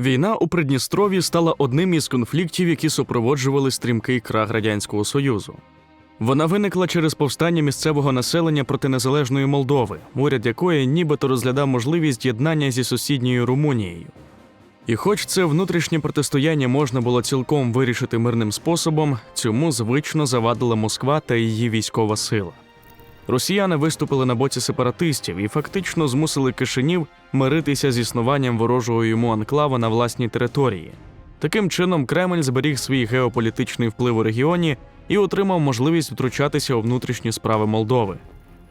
Війна у Придністров'ї стала одним із конфліктів, які супроводжували стрімкий крах Радянського Союзу. Вона виникла через повстання місцевого населення проти незалежної Молдови, уряд якої нібито розглядав можливість єднання зі сусідньою Румунією. І хоч це внутрішнє протистояння можна було цілком вирішити мирним способом, цьому звично завадила Москва та її військова сила. Росіяни виступили на боці сепаратистів і фактично змусили Кишинів миритися з існуванням ворожого йому анклава на власній території. Таким чином, Кремль зберіг свій геополітичний вплив у регіоні і отримав можливість втручатися у внутрішні справи Молдови.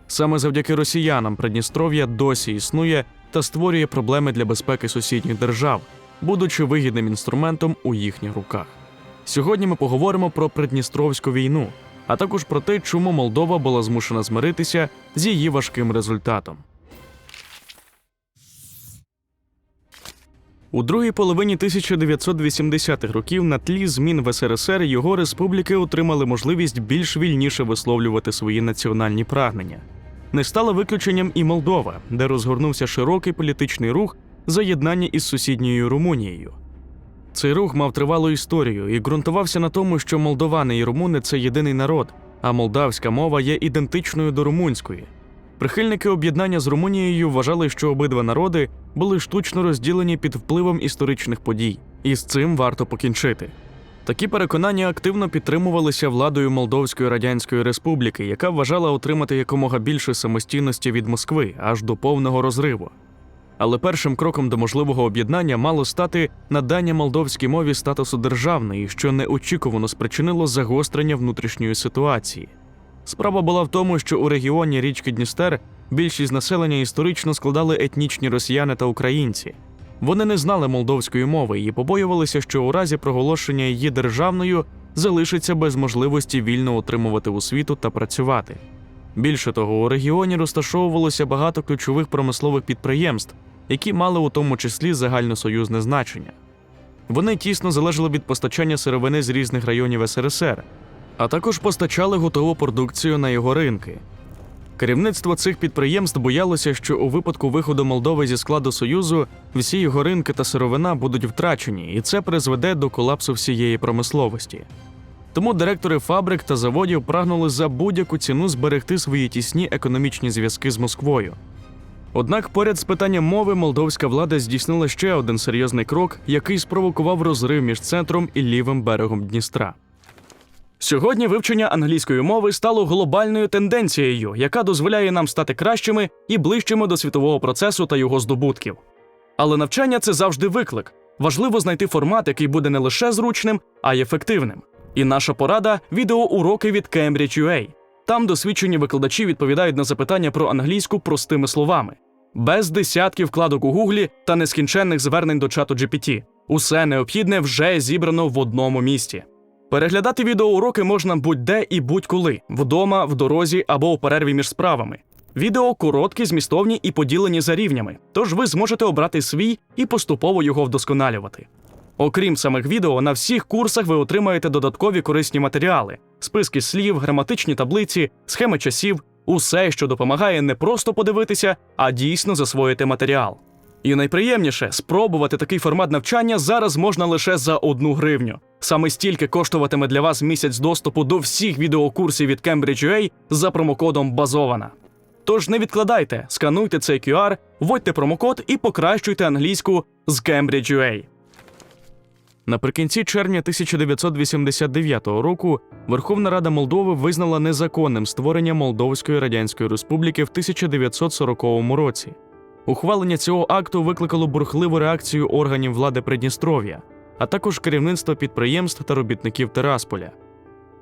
Саме завдяки росіянам Придністров'я досі існує та створює проблеми для безпеки сусідніх держав, будучи вигідним інструментом у їхніх руках. Сьогодні ми поговоримо про Придністровську війну, а також про те, чому Молдова була змушена змиритися з її важким результатом. У другій половині 1980-х років на тлі змін в СРСР його республіки отримали можливість більш вільніше висловлювати свої національні прагнення. Не стала виключенням і Молдова, де розгорнувся широкий політичний рух за єднання із сусідньою Румунією. Цей рух мав тривалу історію і ґрунтувався на тому, що молдовани і румуни це єдиний народ, а молдавська мова є ідентичною до румунської. Прихильники об'єднання з Румунією вважали, що обидва народи були штучно розділені під впливом історичних подій, і з цим варто покінчити. Такі переконання активно підтримувалися владою Молдовської Радянської Республіки, яка вважала отримати якомога більше самостійності від Москви аж до повного розриву. Але першим кроком до можливого об'єднання мало стати надання молдовській мові статусу державної, що неочікувано спричинило загострення внутрішньої ситуації. Справа була в тому, що у регіоні річки Дністер більшість населення історично складали етнічні росіяни та українці. Вони не знали молдовської мови і побоювалися, що у разі проголошення її державною залишиться без можливості вільно отримувати освіту та працювати. Більше того, у регіоні розташовувалося багато ключових промислових підприємств, які мали у тому числі загальносоюзне значення. Вони тісно залежали від постачання сировини з різних районів СРСР, а також постачали готову продукцію на його ринки. Керівництво цих підприємств боялося, що у випадку виходу Молдови зі складу Союзу всі його ринки та сировина будуть втрачені, і це призведе до колапсу всієї промисловості. Тому директори фабрик та заводів прагнули за будь-яку ціну зберегти свої тісні економічні зв'язки з Москвою. Однак, поряд з питанням мови, молдовська влада здійснила ще один серйозний крок, який спровокував розрив між центром і лівим берегом Дністра. Сьогодні вивчення англійської мови стало глобальною тенденцією, яка дозволяє нам стати кращими і ближчими до світового процесу та його здобутків. Але навчання це завжди виклик. Важливо знайти формат, який буде не лише зручним, а й ефективним. І наша порада відеоуроки від Cambridge.ua. Там досвідчені викладачі відповідають на запитання про англійську простими словами, без десятків вкладок у гуглі та нескінченних звернень до чату GPT. Усе необхідне вже зібрано в одному місці. Переглядати відеоуроки можна будь-де і будь-коли вдома, в дорозі або у перерві між справами. Відео короткі, змістовні і поділені за рівнями, тож ви зможете обрати свій і поступово його вдосконалювати. Окрім самих відео, на всіх курсах ви отримаєте додаткові корисні матеріали, списки слів, граматичні таблиці, схеми часів, усе, що допомагає не просто подивитися, а дійсно засвоїти матеріал. І найприємніше спробувати такий формат навчання зараз можна лише за одну гривню. Саме стільки коштуватиме для вас місяць доступу до всіх відеокурсів від Cambridge.ua за промокодом Базована. Тож не відкладайте, скануйте цей QR, вводьте промокод і покращуйте англійську з Cambridge.ua. Наприкінці червня 1989 року Верховна Рада Молдови визнала незаконним створення Молдовської Радянської Республіки в 1940 році. Ухвалення цього акту викликало бурхливу реакцію органів влади Придністров'я, а також керівництва підприємств та робітників Терасполя.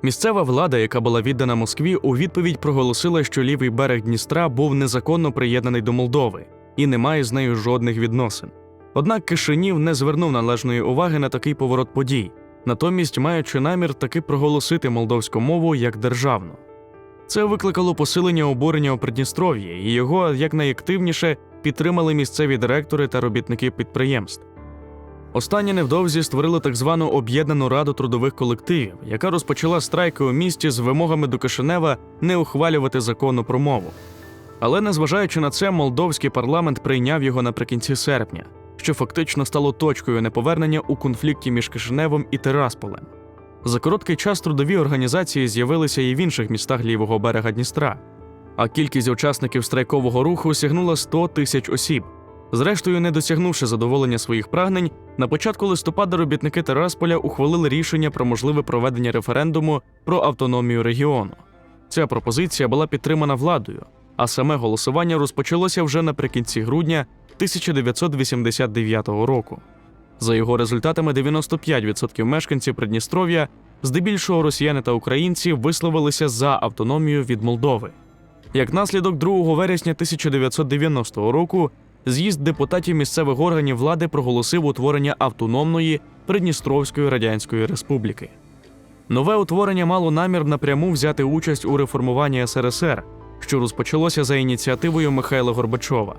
Місцева влада, яка була віддана Москві, у відповідь проголосила, що лівий берег Дністра був незаконно приєднаний до Молдови і не має з нею жодних відносин. Однак Кишинів не звернув належної уваги на такий поворот подій, натомість маючи намір таки проголосити молдовську мову як державну. Це викликало посилення обурення у Придністров'ї, і його якнайактивніше підтримали місцеві директори та робітники підприємств. Останні невдовзі створили так звану об'єднану раду трудових колективів, яка розпочала страйки у місті з вимогами до Кишинева не ухвалювати закону про мову. Але незважаючи на це, молдовський парламент прийняв його наприкінці серпня. Що фактично стало точкою неповернення у конфлікті між Кишиневом і Терасполем. За короткий час трудові організації з'явилися і в інших містах лівого берега Дністра, а кількість учасників страйкового руху сягнула 100 тисяч осіб. Зрештою, не досягнувши задоволення своїх прагнень, на початку листопада робітники Терасполя ухвалили рішення про можливе проведення референдуму про автономію регіону. Ця пропозиція була підтримана владою, а саме голосування розпочалося вже наприкінці грудня 1989 року. За його результатами 95% мешканців Придністров'я, здебільшого росіяни та українці, висловилися за автономію від Молдови. Як наслідок 2 вересня 1990 року з'їзд депутатів місцевих органів влади проголосив утворення автономної Придністровської Радянської Республіки. Нове утворення мало намір напряму взяти участь у реформуванні СРСР, що розпочалося за ініціативою Михайла Горбачова.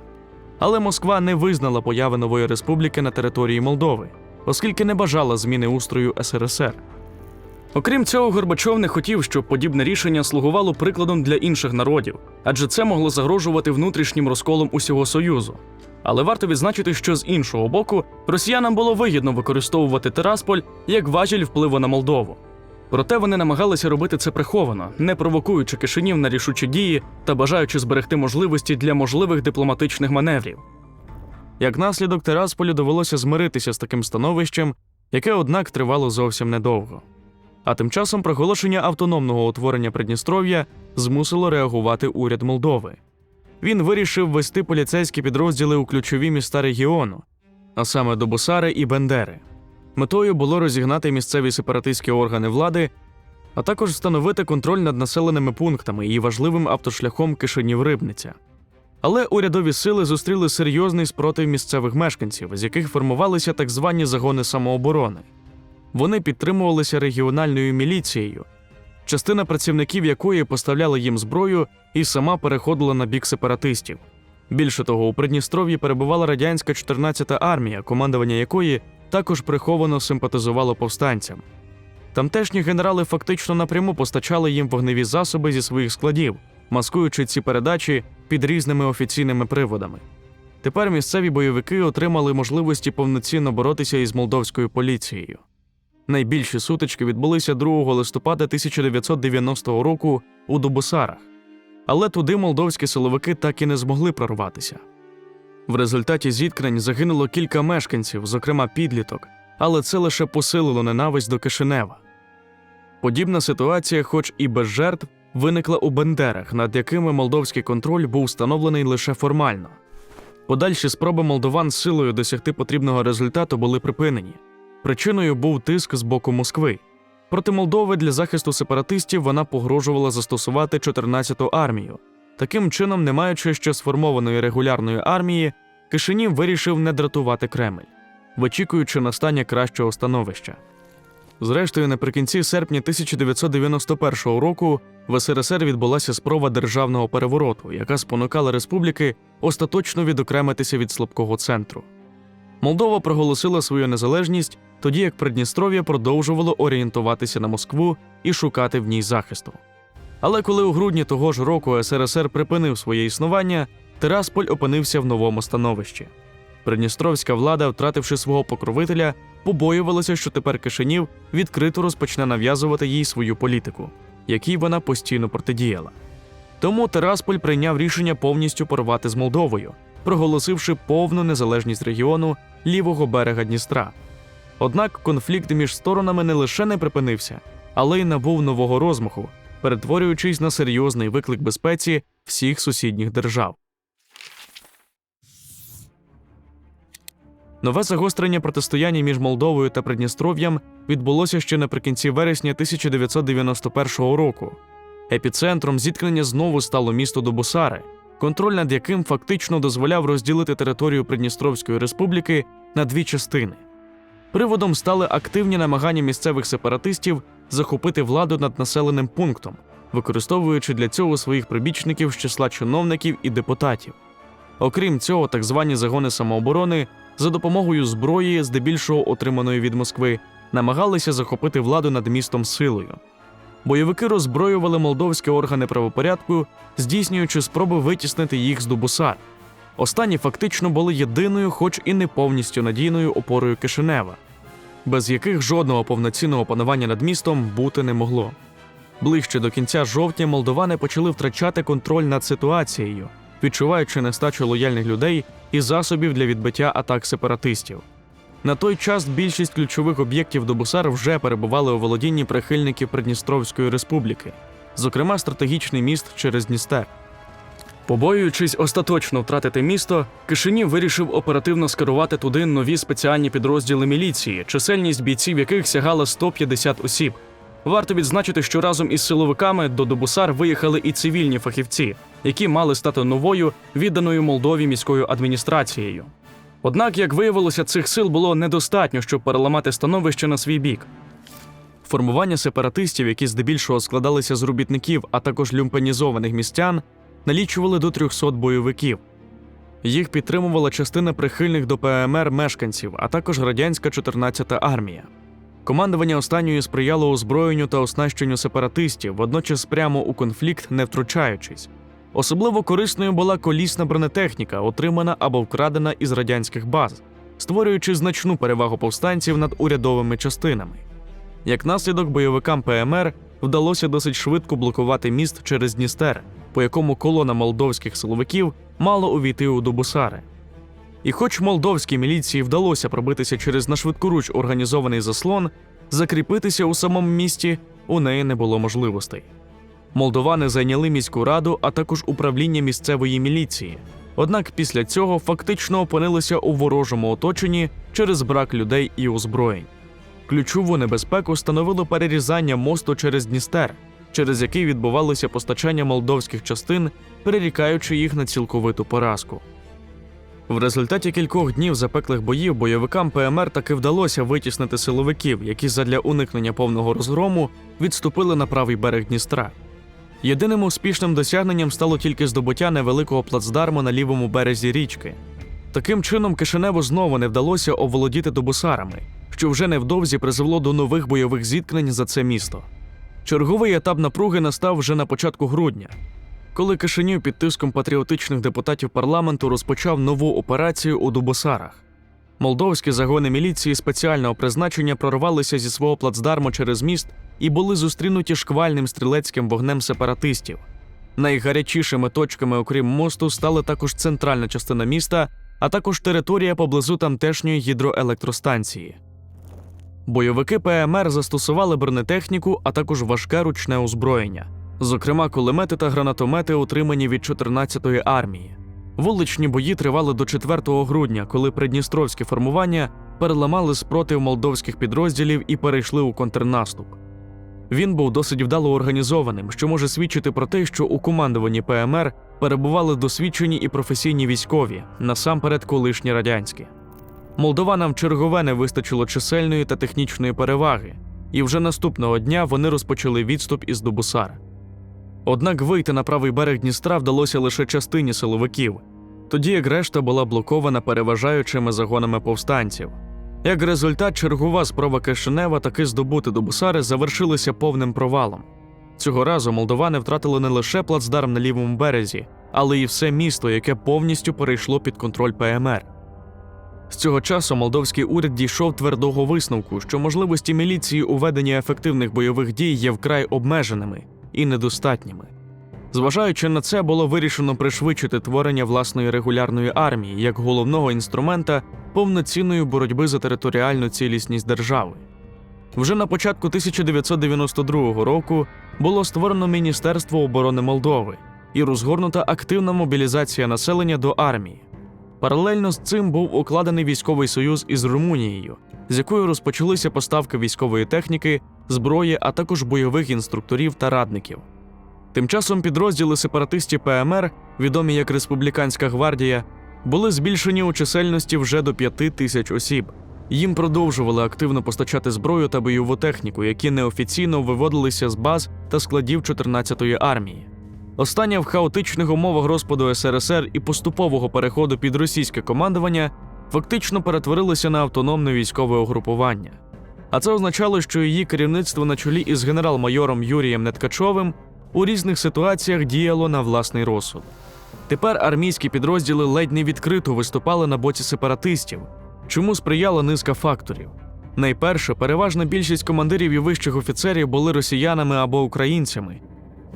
Але Москва не визнала появи нової республіки на території Молдови, оскільки не бажала зміни устрою СРСР. Окрім цього, Горбачов не хотів, щоб подібне рішення слугувало прикладом для інших народів, адже це могло загрожувати внутрішнім розколом усього Союзу. Але варто відзначити, що з іншого боку, росіянам було вигідно використовувати Терасполь як важіль впливу на Молдову. Проте вони намагалися робити це приховано, не провокуючи кишенів на рішучі дії та бажаючи зберегти можливості для можливих дипломатичних маневрів. Як наслідок, Терасполю довелося змиритися з таким становищем, яке, однак, тривало зовсім недовго. А тим часом проголошення автономного утворення Придністров'я змусило реагувати уряд Молдови. Він вирішив ввести поліцейські підрозділи у ключові міста регіону, а саме до Босари і Бендери. Метою було розігнати місцеві сепаратистські органи влади, а також встановити контроль над населеними пунктами і важливим автошляхом Кишинів-Рибниця. Але урядові сили зустріли серйозний спротив місцевих мешканців, з яких формувалися так звані загони самооборони. Вони підтримувалися регіональною міліцією, частина працівників якої поставляла їм зброю і сама переходила на бік сепаратистів. Більше того, у Придністров'ї перебувала радянська 14-та армія, командування якої також приховано симпатизувало повстанцям. Тамтешні генерали фактично напряму постачали їм вогневі засоби зі своїх складів, маскуючи ці передачі під різними офіційними приводами. Тепер місцеві бойовики отримали можливості повноцінно боротися із молдовською поліцією. Найбільші сутички відбулися 2 листопада 1990 року у Дубосарах, але туди молдовські силовики так і не змогли прорватися. В результаті зіткнень загинуло кілька мешканців, зокрема підліток, але це лише посилило ненависть до Кишинева. Подібна ситуація, хоч і без жертв, виникла у Бендерах, над якими молдовський контроль був встановлений лише формально. Подальші спроби молдован силою досягти потрібного результату були припинені. Причиною був тиск з боку Москви. Проти Молдови для захисту сепаратистів вона погрожувала застосувати 14-ту армію. Таким чином, не маючи ще сформованої регулярної армії, Кишинів вирішив не дратувати Кремль, вичікуючи настання кращого становища. Зрештою, наприкінці серпня 1991 року в СРСР відбулася спроба державного перевороту, яка спонукала республіки остаточно відокремитися від слабкого центру. Молдова проголосила свою незалежність, тоді як Придністров'я продовжувало орієнтуватися на Москву і шукати в ній захисту. Але коли у грудні того ж року СРСР припинив своє існування, Тирасполь опинився в новому становищі. Придністровська влада, втративши свого покровителя, побоювалася, що тепер Кишинів відкрито розпочне нав'язувати їй свою політику, якій вона постійно протидіяла. Тому Тирасполь прийняв рішення повністю порвати з Молдовою, проголосивши повну незалежність регіону лівого берега Дністра. Однак конфлікт між сторонами не лише не припинився, але й набув нового розмаху, перетворюючись на серйозний виклик безпеці всіх сусідніх держав. Нове загострення протистояння між Молдовою та Придністров'ям відбулося ще наприкінці вересня 1991 року. Епіцентром зіткнення знову стало місто Дубосари, контроль над яким фактично дозволяв розділити територію Придністровської республіки на дві частини. Приводом стали активні намагання місцевих сепаратистів захопити владу над населеним пунктом, використовуючи для цього своїх прибічників з числа чиновників і депутатів. Окрім цього, так звані загони самооборони за допомогою зброї, здебільшого отриманої від Москви, намагалися захопити владу над містом силою. Бойовики роззброювали молдовські органи правопорядку, здійснюючи спроби витіснити їх з Дубусар. Останні фактично були єдиною, хоч і не повністю надійною опорою Кишинева, без яких жодного повноцінного панування над містом бути не могло. Ближче до кінця жовтня молдовани почали втрачати контроль над ситуацією, відчуваючи нестачу лояльних людей і засобів для відбиття атак сепаратистів. На той час більшість ключових об'єктів Добусар вже перебували у володінні прихильників Придністровської республіки, зокрема стратегічний міст через Дністер. Побоюючись остаточно втратити місто, Кишинів вирішив оперативно скерувати туди нові спеціальні підрозділи міліції, чисельність бійців яких сягала 150 осіб. Варто відзначити, що разом із силовиками до Добусар виїхали і цивільні фахівці, які мали стати новою відданою Молдові міською адміністрацією. Однак, як виявилося, цих сил було недостатньо, щоб переламати становище на свій бік. Формування сепаратистів, які здебільшого складалися з робітників, а також люмпенізованих містян, налічували до 300 бойовиків. Їх підтримувала частина прихильних до ПМР мешканців, а також радянська 14-та армія. Командування останньої сприяло озброєнню та оснащенню сепаратистів, водночас прямо у конфлікт не втручаючись. Особливо корисною була колісна бронетехніка, отримана або вкрадена із радянських баз, створюючи значну перевагу повстанців над урядовими частинами. Як наслідок, бойовикам ПМР вдалося досить швидко блокувати міст через Дністер, по якому колона молдовських силовиків мала увійти у Дубусари. І хоч молдовській міліції вдалося пробитися через нашвидкоруч організований заслон, закріпитися у самому місті у неї не було можливостей. Молдовани зайняли міську раду, а також управління місцевої міліції. Однак після цього фактично опинилися у ворожому оточенні через брак людей і озброєнь. Ключову небезпеку становило перерізання мосту через Дністер, через який відбувалося постачання молдовських частин, перерікаючи їх на цілковиту поразку. В результаті кількох днів запеклих боїв бойовикам ПМР таки вдалося витіснити силовиків, які задля уникнення повного розгрому відступили на правий берег Дністра. Єдиним успішним досягненням стало тільки здобуття невеликого плацдарму на лівому березі річки. Таким чином, Кишиневу знову не вдалося оволодіти добусарами, що вже невдовзі призвело до нових бойових зіткнень за це місто. Черговий етап напруги настав вже на початку грудня, коли Кишинів під тиском патріотичних депутатів парламенту розпочав нову операцію у Дубосарах. Молдовські загони міліції спеціального призначення прорвалися зі свого плацдарму через міст і були зустрінуті шквальним стрілецьким вогнем сепаратистів. Найгарячішими точками, окрім мосту, стали також центральна частина міста, а також територія поблизу тамтешньої гідроелектростанції. Бойовики ПМР застосували бронетехніку, а також важке ручне озброєння, зокрема кулемети та гранатомети, отримані від 14-ї армії. Вуличні бої тривали до 4 грудня, коли придністровські формування переламали спротив молдовських підрозділів і перейшли у контрнаступ. Він був досить вдало організованим, що може свідчити про те, що у командуванні ПМР перебували досвідчені і професійні військові, насамперед колишні радянські. Молдованам чергове не вистачило чисельної та технічної переваги, і вже наступного дня вони розпочали відступ із Дубусар. Однак вийти на правий берег Дністра вдалося лише частині силовиків, тоді як решта була блокована переважаючими загонами повстанців. Як результат, чергова спроба Кишинева таки здобути Дубусари завершилася повним провалом. Цього разу молдовани втратили не лише плацдарм на лівому березі, але й все місто, яке повністю перейшло під контроль ПМР. З цього часу молдовський уряд дійшов твердого висновку, що можливості міліції у веденні ефективних бойових дій є вкрай обмеженими і недостатніми. Зважаючи на це, було вирішено пришвидшити творення власної регулярної армії як головного інструмента повноцінної боротьби за територіальну цілісність держави. Вже на початку 1992 року було створено Міністерство оборони Молдови і розгорнута активна мобілізація населення до армії. Паралельно з цим був укладений військовий союз із Румунією, з якою розпочалися поставки військової техніки, зброї, а також бойових інструкторів та радників. Тим часом підрозділи сепаратистів ПМР, відомі як Республіканська гвардія, були збільшені у чисельності вже до п'яти тисяч осіб. Їм продовжували активно постачати зброю та бойову техніку, які неофіційно виводилися з баз та складів 14-ї армії. Остання в хаотичних умовах розпаду СРСР і поступового переходу під російське командування фактично перетворилося на автономне військове угрупування. А це означало, що її керівництво на чолі із генерал-майором Юрієм Неткачовим у різних ситуаціях діяло на власний розсуд. Тепер армійські підрозділи ледь не відкрито виступали на боці сепаратистів, чому сприяла низка факторів. Найперше, переважна більшість командирів і вищих офіцерів були росіянами або українцями,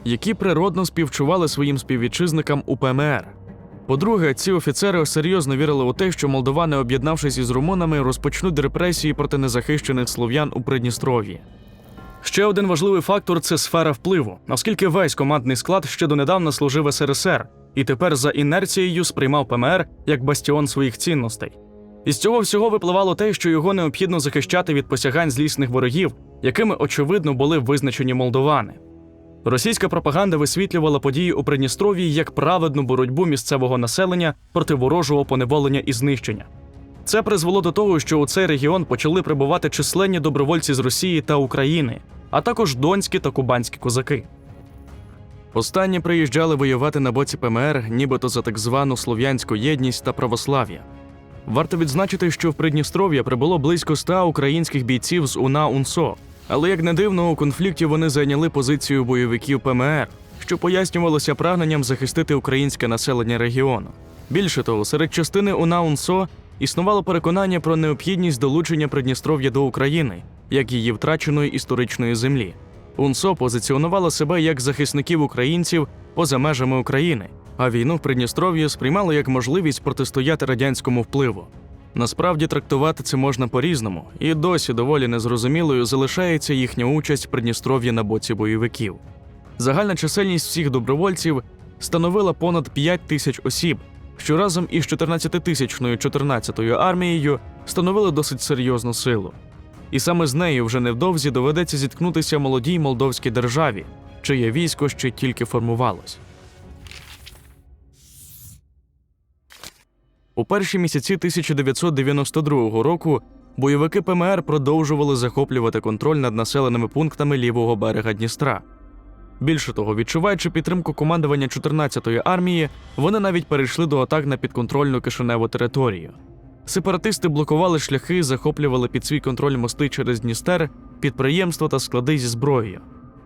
які природно співчували своїм співвітчизникам у ПМР. По-друге, ці офіцери серйозно вірили у те, що молдовани, об'єднавшись із румунами, розпочнуть репресії проти незахищених слов'ян у Придністров'ї. Ще один важливий фактор це сфера впливу, оскільки весь командний склад ще донедавна служив СРСР і тепер за інерцією сприймав ПМР як бастіон своїх цінностей. Із цього всього випливало те, що його необхідно захищати від посягань злісних ворогів, якими очевидно були визначені молдовани. Російська пропаганда висвітлювала події у Придністров'ї як праведну боротьбу місцевого населення проти ворожого поневолення і знищення. Це призвело до того, що у цей регіон почали прибувати численні добровольці з Росії та України, а також донські та кубанські козаки. Останні приїжджали воювати на боці ПМР, нібито за так звану слов'янську єдність та православ'я. Варто відзначити, що в Придністров'я прибуло близько ста українських бійців з УНА УНСО, але як не дивно, у конфлікті вони зайняли позицію бойовиків ПМР, що пояснювалося прагненням захистити українське населення регіону. Більше того, серед частини УНА УНСО існувало переконання про необхідність долучення Придністров'я до України, як її втраченої історичної землі. УНСО позиціонувало себе як захисників українців поза межами України, а війну в Придністров'ї сприймало як можливість протистояти радянському впливу. Насправді трактувати це можна по-різному, і досі доволі незрозумілою залишається їхня участь в Придністров'ї на боці бойовиків. Загальна чисельність всіх добровольців становила понад 5 тисяч осіб, що разом із 14-тисячною 14-ю армією становили досить серйозну силу. І саме з нею вже невдовзі доведеться зіткнутися молодій молдовській державі, чиє військо ще тільки формувалось. У перші місяці 1992 року бойовики ПМР продовжували захоплювати контроль над населеними пунктами лівого берега Дністра. Більше того, відчуваючи підтримку командування 14-ї армії, вони навіть перейшли до атак на підконтрольну кишиневу територію. Сепаратисти блокували шляхи, захоплювали під свій контроль мости через Дністер, підприємства та склади зі зброєю.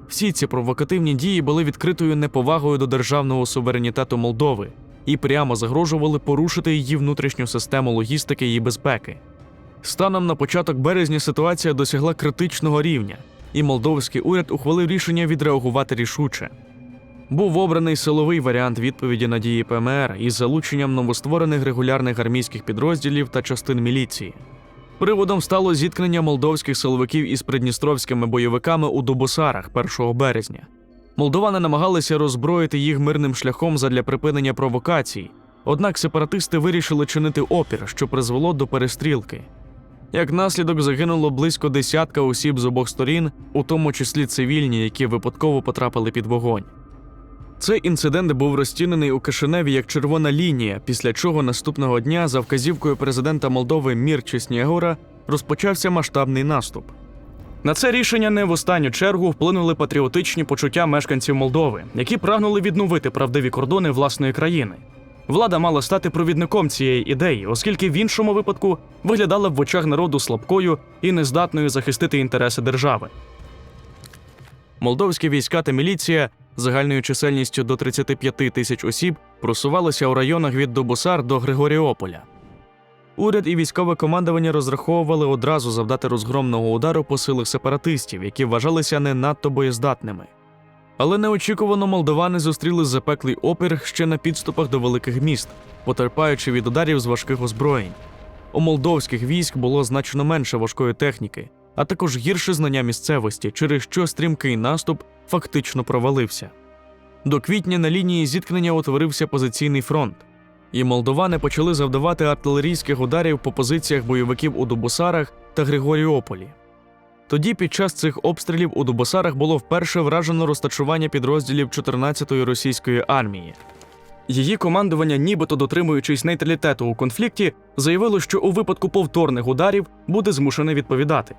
Всі ці провокативні дії були відкритою неповагою до державного суверенітету Молдови і прямо загрожували порушити її внутрішню систему логістики і безпеки. Станом на початок березня ситуація досягла критичного рівня, і молдовський уряд ухвалив рішення відреагувати рішуче. Був обраний силовий варіант відповіді на дії ПМР із залученням новостворених регулярних армійських підрозділів та частин міліції. Приводом стало зіткнення молдовських силовиків із придністровськими бойовиками у Дубосарах 1 березня. Молдовани намагалися роззброїти їх мирним шляхом задля припинення провокацій, однак сепаратисти вирішили чинити опір, що призвело до перестрілки. Як наслідок загинуло близько десятка осіб з обох сторін, у тому числі цивільні, які випадково потрапили під вогонь. Цей інцидент був розцінений у Кишиневі як червона лінія, після чого наступного дня, за вказівкою президента Молдови Мірчі Снєгора, розпочався масштабний наступ. На це рішення не в останню чергу вплинули патріотичні почуття мешканців Молдови, які прагнули відновити правдиві кордони власної країни. Влада мала стати провідником цієї ідеї, оскільки в іншому випадку виглядала в очах народу слабкою і нездатною захистити інтереси держави. Молдовські війська та міліція загальною чисельністю до 35 тисяч осіб просувалися у районах від Добусар до Григоріополя. Уряд і військове командування розраховували одразу завдати розгромного удару по силах сепаратистів, які вважалися не надто боєздатними. Але неочікувано молдовани зустріли запеклий опір ще на підступах до великих міст, потерпаючи від ударів з важких озброєнь. У молдовських військ було значно менше важкої техніки, а також гірше знання місцевості, через що стрімкий наступ фактично провалився. До квітня на лінії зіткнення утворився позиційний фронт, і молдовани почали завдавати артилерійських ударів по позиціях бойовиків у Дубосарах та Григоріополі. Тоді під час цих обстрілів у Дубосарах було вперше вражено розташування підрозділів 14-ї російської армії. Її командування, нібито дотримуючись нейтралітету у конфлікті, заявило, що у випадку повторних ударів буде змушене відповідати.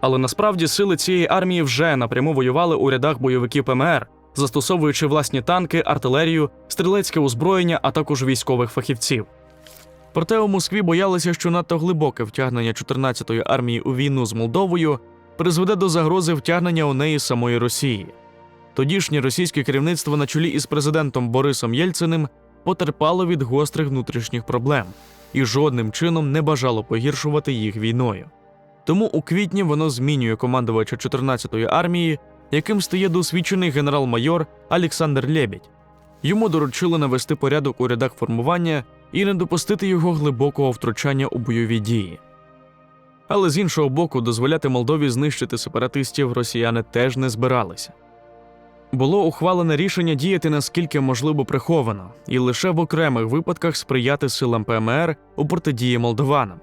Але насправді сили цієї армії вже напряму воювали у рядах бойовиків ПМР, застосовуючи власні танки, артилерію, стрілецьке озброєння, а також військових фахівців. Проте у Москві боялися, що надто глибоке втягнення 14-ї армії у війну з Молдовою призведе до загрози втягнення у неї самої Росії. Тодішнє російське керівництво на чолі із президентом Борисом Єльциним потерпало від гострих внутрішніх проблем і жодним чином не бажало погіршувати їх війною. Тому у квітні воно змінює командувача 14-ї армії, яким стає досвідчений генерал-майор Олександр Лєбідь. Йому доручили навести порядок у рядах формування і не допустити його глибокого втручання у бойові дії. Але з іншого боку, дозволяти Молдові знищити сепаратистів росіяни теж не збиралися. Було ухвалене рішення діяти наскільки можливо приховано, і лише в окремих випадках сприяти силам ПМР у протидії молдованам.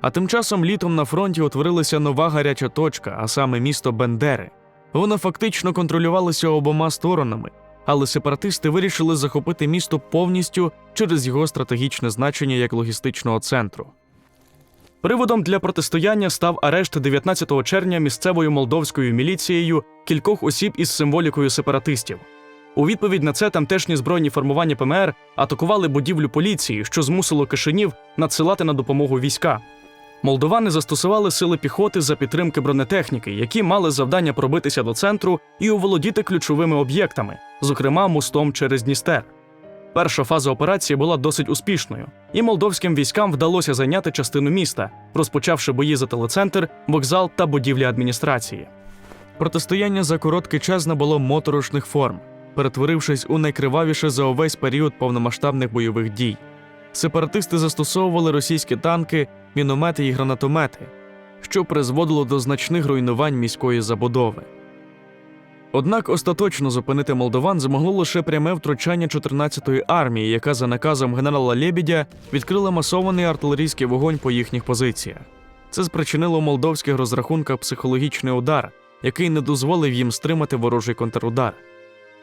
А тим часом літом на фронті утворилася нова гаряча точка, а саме місто Бендери. Воно фактично контролювалося обома сторонами, але сепаратисти вирішили захопити місто повністю через його стратегічне значення як логістичного центру. Приводом для протистояння став арешт 19 червня місцевою молдовською міліцією кількох осіб із символікою сепаратистів. У відповідь на це тамтешні збройні формування ПМР атакували будівлю поліції, що змусило Кишинів надсилати на допомогу війська. Молдовани застосували сили піхоти за підтримки бронетехніки, які мали завдання пробитися до центру і оволодіти ключовими об'єктами, зокрема мостом через Дністер. Перша фаза операції була досить успішною, і молдовським військам вдалося зайняти частину міста, розпочавши бої за телецентр, вокзал та будівлі адміністрації. Протистояння за короткий час набуло моторошних форм, перетворившись у найкривавіше за увесь період повномасштабних бойових дій. Сепаратисти застосовували російські танки, міномети і гранатомети, що призводило до значних руйнувань міської забудови. Однак остаточно зупинити молдован змогло лише пряме втручання 14-ї армії, яка за наказом генерала Лєбідя відкрила масований артилерійський вогонь по їхніх позиціях. Це спричинило в молдовських розрахунках психологічний удар, який не дозволив їм стримати ворожий контрудар.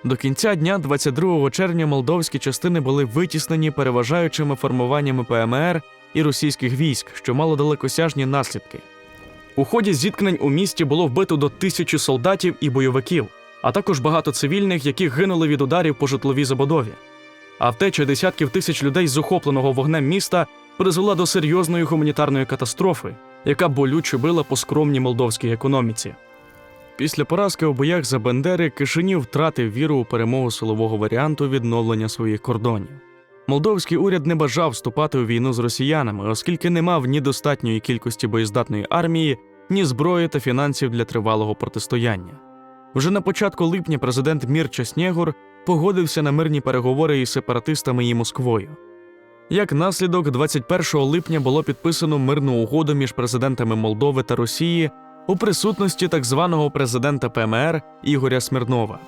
До кінця дня, 22 червня, молдовські частини були витіснені переважаючими формуваннями ПМР і російських військ, що мало далекосяжні наслідки. У ході зіткнень у місті було вбито до тисячі солдатів і бойовиків, а також багато цивільних, які гинули від ударів по житловій забудові. А втеча десятків тисяч людей з охопленого вогнем міста призвела до серйозної гуманітарної катастрофи, яка болюче била по скромній молдовській економіці. Після поразки у боях за Бендери Кишинів втратив віру у перемогу силового варіанту відновлення своїх кордонів. Молдовський уряд не бажав вступати у війну з росіянами, оскільки не мав ні достатньої кількості боєздатної армії, ні зброї та фінансів для тривалого протистояння. Вже на початку липня президент Мірча Снєгур погодився на мирні переговори із сепаратистами і Москвою. Як наслідок, 21 липня було підписано мирну угоду між президентами Молдови та Росії у присутності так званого президента ПМР Ігоря Смірнова.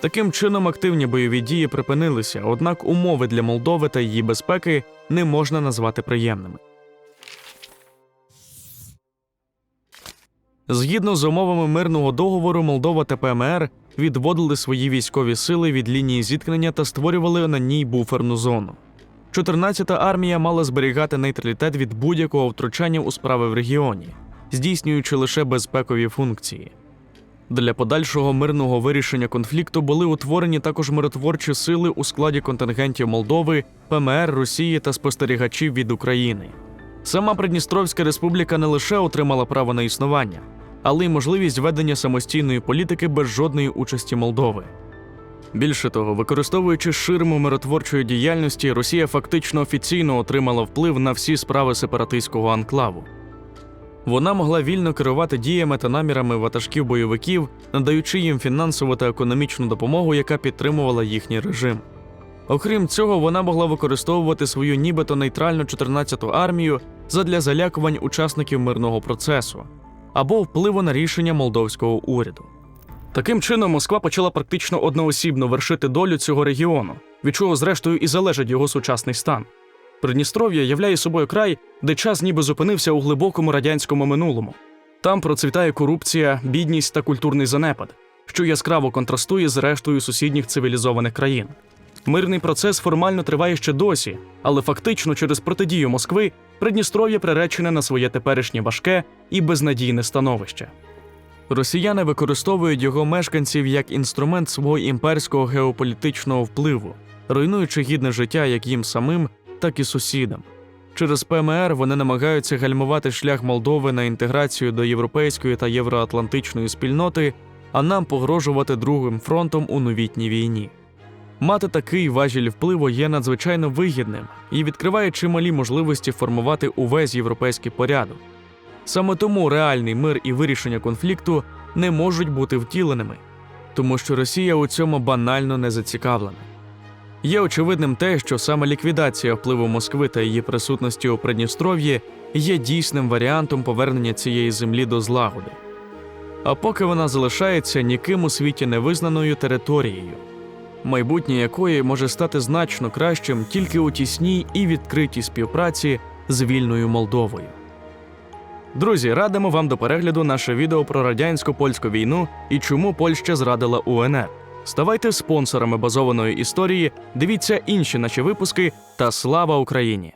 Таким чином, активні бойові дії припинилися, однак умови для Молдови та її безпеки не можна назвати приємними. Згідно з умовами мирного договору, Молдова та ПМР відводили свої військові сили від лінії зіткнення та створювали на ній буферну зону. 14-та армія мала зберігати нейтралітет від будь-якого втручання у справи в регіоні, здійснюючи лише безпекові функції. Для подальшого мирного вирішення конфлікту були утворені також миротворчі сили у складі контингентів Молдови, ПМР, Росії та спостерігачів від України. Сама Придністровська республіка не лише отримала право на існування, але й можливість ведення самостійної політики без жодної участі Молдови. Більше того, використовуючи ширму миротворчої діяльності, Росія фактично офіційно отримала вплив на всі справи сепаратистського анклаву. Вона могла вільно керувати діями та намірами ватажків бойовиків, надаючи їм фінансову та економічну допомогу, яка підтримувала їхній режим. Окрім цього, вона могла використовувати свою нібито нейтральну 14-ту армію задля залякувань учасників мирного процесу або впливу на рішення молдовського уряду. Таким чином, Москва почала практично одноосібно вершити долю цього регіону, від чого, зрештою, і залежить його сучасний стан. Придністров'я являє собою край, де час ніби зупинився у глибокому радянському минулому. Там процвітає корупція, бідність та культурний занепад, що яскраво контрастує з рештою сусідніх цивілізованих країн. Мирний процес формально триває ще досі, але фактично через протидію Москви Придністров'я приречене на своє теперішнє важке і безнадійне становище. Росіяни використовують його мешканців як інструмент свого імперського геополітичного впливу, руйнуючи гідне життя як їм самим, так і сусідам. Через ПМР вони намагаються гальмувати шлях Молдови на інтеграцію до європейської та євроатлантичної спільноти, а нам погрожувати другим фронтом у новітній війні. Мати такий важіль впливу є надзвичайно вигідним і відкриває чималі можливості формувати увесь європейський порядок. Саме тому реальний мир і вирішення конфлікту не можуть бути втіленими, тому що Росія у цьому банально не зацікавлена. Є очевидним те, що саме ліквідація впливу Москви та її присутності у Придністров'ї є дійсним варіантом повернення цієї землі до злагоди. А поки вона залишається ніким у світі невизнаною територією, майбутнє якої може стати значно кращим тільки у тісній і відкритій співпраці з вільною Молдовою. Друзі, радимо вам до перегляду наше відео про радянсько польську війну і чому Польща зрадила УНР. Ставайте спонсорами базованої історії, дивіться інші наші випуски та слава Україні!